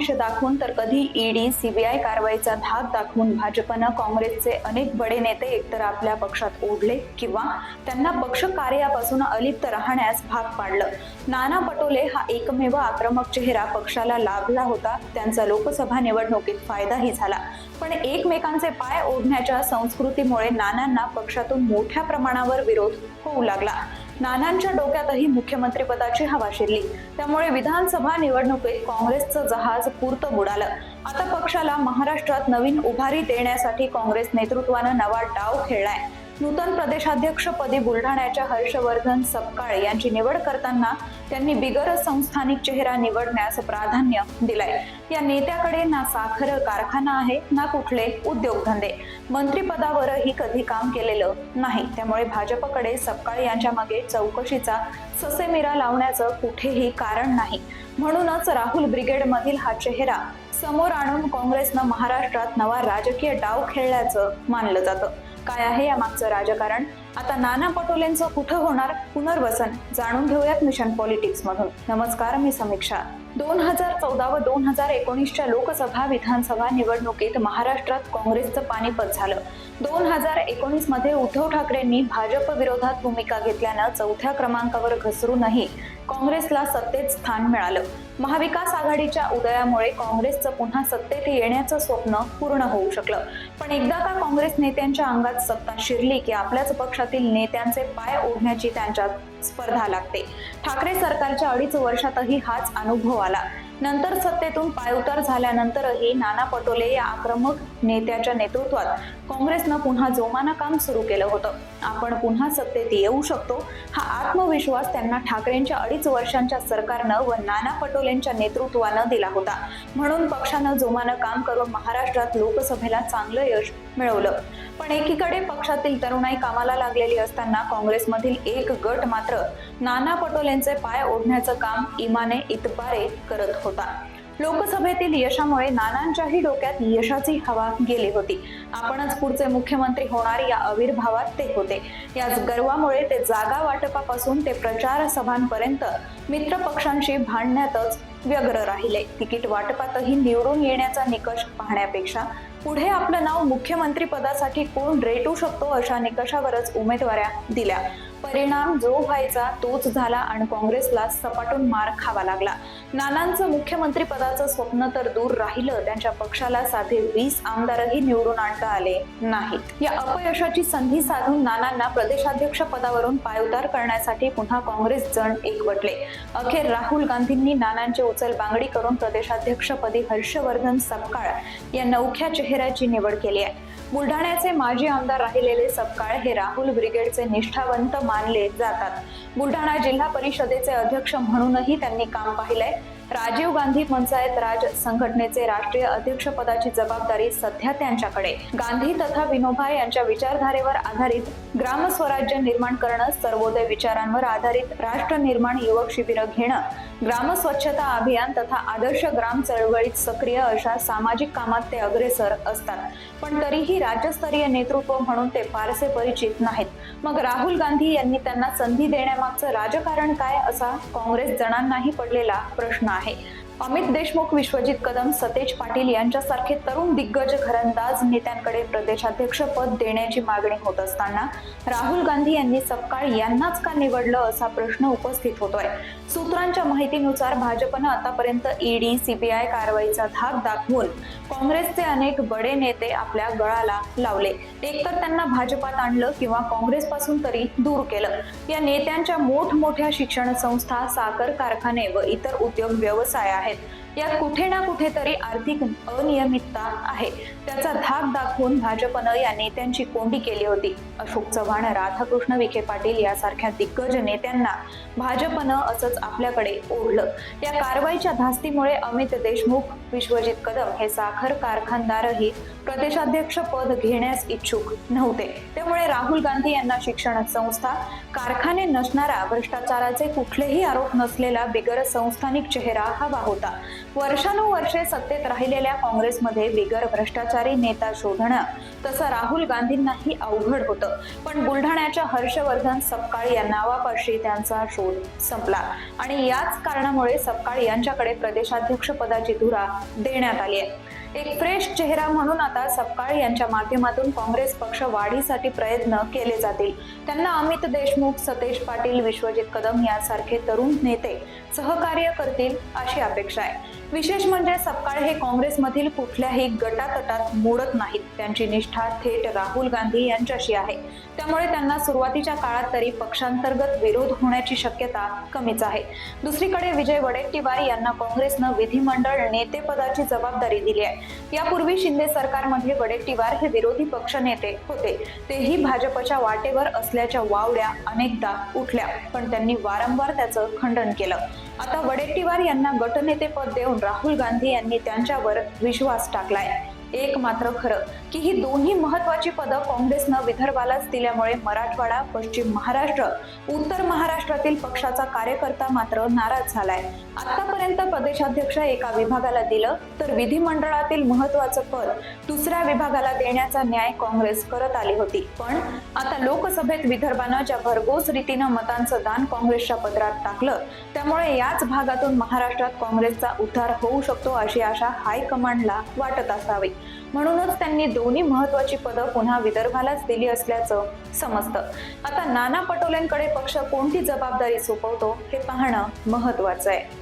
आमिष दाखवून तर कधी ईडी सीबीआय कारवाईचा धाक दाखवून भाजपनं काँग्रेसचे अनेक बडे नेते एकतर आपल्या पक्षात ओढले किंवा त्यांना पक्ष कार्यापासून अलिप्त राहण्यास भाग पाडलं. नाना पटोले हा एकमेव आक्रमक चेहरा पक्षाला लाभला होता. त्यांचा लोकसभा निवडणुकीत फायदाही झाला. पण एकमेकांचे पाय ओढण्याच्या संस्कृतीमुळे नानांना पक्षातून मोठ्या प्रमाणावर विरोध होऊ लागला. नानांच्या डोक्यातही मुख्यमंत्रीपदाची हवा शिरली. त्यामुळे विधानसभा निवडणुकीत काँग्रेसचं जहाज पुरतं बुडालं. आता पक्षाला महाराष्ट्रात नवीन उभारी देण्यासाठी काँग्रेस नेतृत्वानं नवा डाव खेळलाय. नूतन प्रदेशाध्यक्षपदी बुलढाण्याच्या हर्षवर्धन सपकाळ यांची निवड करताना त्यांनी बिगर संस्थानिक चेहरा निवडण्यास प्राधान्य दिलंय. या नेत्याकडे ना साखर कारखाना आहे ना कुठले उद्योगधंदे. मंत्रीपदावरही कधी काम केलेलं नाही. त्यामुळे भाजपकडे सपकाळ यांच्या मागे चौकशीचा ससेमिरा लावण्याचं कुठेही कारण नाही. म्हणूनच राहुल ब्रिगेडमधील हा चेहरा समोर आणून काँग्रेसनं महाराष्ट्रात नवा राजकीय डाव खेळल्याचं मानलं जातं. काय आहे या मागचं राजकारण? आता नाना पटोलेंचं कुठं होणार पुनर्वसन? जाणून घेऊयात मिशन पॉलिटिक्स मधून नमस्कार मी समीक्षा. दोन हजार चौदा व दोन हजार एकोणीसच्या लोकसभा विधानसभा निवडणुकीत महाराष्ट्रात काँग्रेसचं पानिपत झालं. दोन हजार एकोणीसमध्ये उद्धव ठाकरेंनी भाजप विरोधात भूमिका घेतल्यानं चौथ्या क्रमांकावर घसरूनही काँग्रेसला सत्तेत स्थान मिळालं. महाविकास आघाडीच्या उदयामुळे काँग्रेसचं पुन्हा सत्तेत येण्याचं स्वप्न पूर्ण होऊ शकलं. पण एकदा का काँग्रेस नेत्यांच्या अंगात सत्ता शिरली की आपल्याच पक्षातील नेत्यांचे पाय ओढण्याची त्यांच्यात स्पर्धा लागते. ठाकरे सरकारच्या अडीच वर्षातही हाच अनुभव आला. नंतर सत्तेतून पायउतार झाल्यानंतरही नाना पटोले या आक्रमक नेत्याच्या नेतृत्वात काँग्रेसनं पुन्हा जोमानं काम सुरू केलं होतं. आपण पुन्हा सत्तेत येऊ शकतो हा आत्मविश्वास त्यांना ठाकरेंच्या अडीच वर्षांच्या सरकारनं व नाना पटोलेंच्या नेतृत्वानं दिला होता. म्हणून पक्षानं जोमानं काम करून महाराष्ट्रात लोकसभेला चांगलं यश मिळवलं. पण एकीकडे पक्षातील तरुणाई कामाला लागलेली असताना काँग्रेसमधील एक गट मात्र नाना पटोलेंचे पाय ओढण्याचं काम इमाने इतबारे करत होता. लोकसभेतील यशामुळे नानांच्याही डोक्यात यशाची हवा गेली होती. आपणच पुढचे मुख्यमंत्री होणार या आविर्भावात ते होते. याच गर्वामुळे ते जागा वाटपापासून ते प्रचार सभांपर्यंत मित्र पक्षांशी भांडण्यातच व्यग्र राहिले. तिकीट वाटपातही निवडून येण्याचा निकष पाहण्यापेक्षा पुढे आपलं नाव मुख्यमंत्री पदासाठी कोण रेटू शकतो अशा निकषावरच उमेदवाऱ्या दिल्या. परिणाम जो व्हायचा तोच झाला आणि काँग्रेसला सपाटून मार खावा लागला. नानांचं मुख्यमंत्री पदाचं स्वप्न तर दूर राहिलं. त्यांच्या पक्षाला साधे वीस आमदारही निवडून आणता आले नाहीत. या अपयशाची संधी साधून नानांना प्रदेशाध्यक्ष पदावरून पायउतार करण्यासाठी पुन्हा काँग्रेस जण एकवटले. अखेर राहुल गांधींनी नानांची उचल बांगडी करून प्रदेशाध्यक्षपदी हर्षवर्धन सपकाळ या नवख्या चेहऱ्याची निवड केली आहे. बुलढाण्याचे माजी आमदार राहिलेले सपकाळ हे राहुल ब्रिगेडचे निष्ठावंत मानले जातात. बुलढाणा जिल्हा परिषदेचे अध्यक्ष म्हणूनही त्यांनी काम पाहिलंय. राजीव गांधी पंचायत राज संघटनेचे राष्ट्रीय अध्यक्षपदाची जबाबदारी सध्या त्यांच्याकडे. गांधी तथा विनोबा यांच्या विचारधारेवर आधारित ग्रामस्वराज्य निर्माण करणं सर्वोदय विचारांवर आधारित राष्ट्र निर्माण युवक शिबिरं घेणं ग्राम स्वच्छता अभियान तथा आदर्श ग्राम चळवळीत सक्रिय अशा सामाजिक कामात ते अग्रेसर असतात. पण तरीही राज्यस्तरीय नेतृत्व म्हणून ते फारसे परिचित नाहीत. मग राहुल गांधी यांनी त्यांना संधी देण्यामागचं राजकारण काय असा काँग्रेस जणांनाही पडलेला प्रश्न आहे. अमित देशमुख विश्वजित कदम सतेज पाटील यांच्यासारखे तरुण दिग्गज घरंदाज नेत्यांकडे प्रदेशाध्यक्ष पद देण्याची मागणी होत असताना राहुल गांधी यांनी सपकाळ यांनाच का निवडलं असा प्रश्न उपस्थित होतोय. सूत्रांच्या माहितीनुसार भाजपनं आतापर्यंत ईडी सीबीआय कारवाईचा धाक दाखवून काँग्रेसचे अनेक बडे नेते आपल्या गळाला लावले. एकतर त्यांना भाजपात आणलं किंवा काँग्रेसपासून तरी दूर केलं. या नेत्यांच्या मोठमोठ्या शिक्षण संस्था साखर कारखाने व इतर उद्योग व्यवसाय आहेत. यात कुठे ना कुठेतरी आर्थिक अनियमितता आहे. त्याचा धाक दाखवून भाजपनं या नेत्यांची कोंडी केली होती. अशोक चव्हाण राधाकृष्ण विखे पाटील यासारख्या दिग्गज नेत्यांना भाजपनं असंच आपल्याकडे ओढलं. या कारवाईच्या धास्तीमुळे अमित देशमुख विश्वजित कदम हे साखर कारखानदारही प्रदेशाध्यक्ष पद घेण्यास इच्छुक नव्हते. त्यामुळे राहुल गांधी यांना शिक्षण संस्था कारखाने नसणारा भ्रष्टाचाराचे कुठलेही आरोप नसलेला बिगर संस्थानिक चेहरा हवा होता. वर्षानुवर्षे सत्तेत राहिलेल्या काँग्रेसमध्ये बिगर भ्रष्टाचारी नेता शोधणं तसं राहुल गांधींनाही अवघड होतं. पण बुलढाण्याच्या हर्षवर्धन सपकाळ या नावापाशी त्यांचा शोध संपला. आणि याच कारणामुळे सपकाळ यांच्याकडे प्रदेशाध्यक्ष पदाची धुरा देण्यात आली आहे. एक फ्रेश चेहरा म्हणून आता सपकाळ यांच्या माध्यमातून काँग्रेस पक्ष वाढीसाठी प्रयत्न केले जातील. त्यांना अमित देशमुख सतेज पाटील विश्वजित कदम यासारखे तरुण नेते सहकार्य करतील अशी अपेक्षा आहे. विशेष म्हणजे सपकाळ हे काँग्रेसमधील कुठल्याही गटातटात मोडत नाहीत. त्यांची निष्ठा थेट राहुल गांधी यांच्याशी आहे. त्यामुळे त्यांना सुरुवातीच्या काळात तरी पक्षांतर्गत विरोध होण्याची शक्यता कमीच आहे. दुसरीकडे विजय वडेट्टीवार यांना काँग्रेसनं विधिमंडळ नेतेपदाची जबाबदारी दिली आहे. यापूर्वी शिंदे सरकारमध्ये वडेट्टीवार हे विरोधी पक्षनेते होते. तेही भाजपच्या वाटेवर असल्याच्या वावड्या अनेकदा उठल्या पण त्यांनी वारंवार त्याचं खंडन केलं. आता वडेट्टीवार यांना गटनेतेपद देऊन राहुल गांधी यांनी त्यांच्यावर विश्वास टाकलाय. एक मात्र खरं की ही दोन्ही महत्वाची पदं काँग्रेसनं विदर्भालाच दिल्यामुळे मराठवाडा पश्चिम महाराष्ट्र उत्तर महाराष्ट्रातील पक्षाचा कार्यकर्ता मात्र नाराज झालाय. आतापर्यंत प्रदेशाध्यक्ष एका विभागाला दिलं तर विधिमंडळातील महत्वाचं पद दुसऱ्या विभागाला देण्याचा न्याय काँग्रेस करत आली होती. पण आता लोकसभेत विदर्भानं ज्या भरघोस रीतीनं मतांचं दान काँग्रेसच्या पत्रात टाकलं त्यामुळे याच भागातून महाराष्ट्रात काँग्रेसचा उद्धार होऊ शकतो अशी आशा हायकमांडला वाटत असावी. म्हणूनच त्यांनी दोन्ही महत्वाची पदं पुन्हा विदर्भालाच दिली असल्याचं समजतं. आता नाना पटोलेंकडे पक्ष कोणती जबाबदारी सोपवतो हे पाहणं महत्वाचं आहे.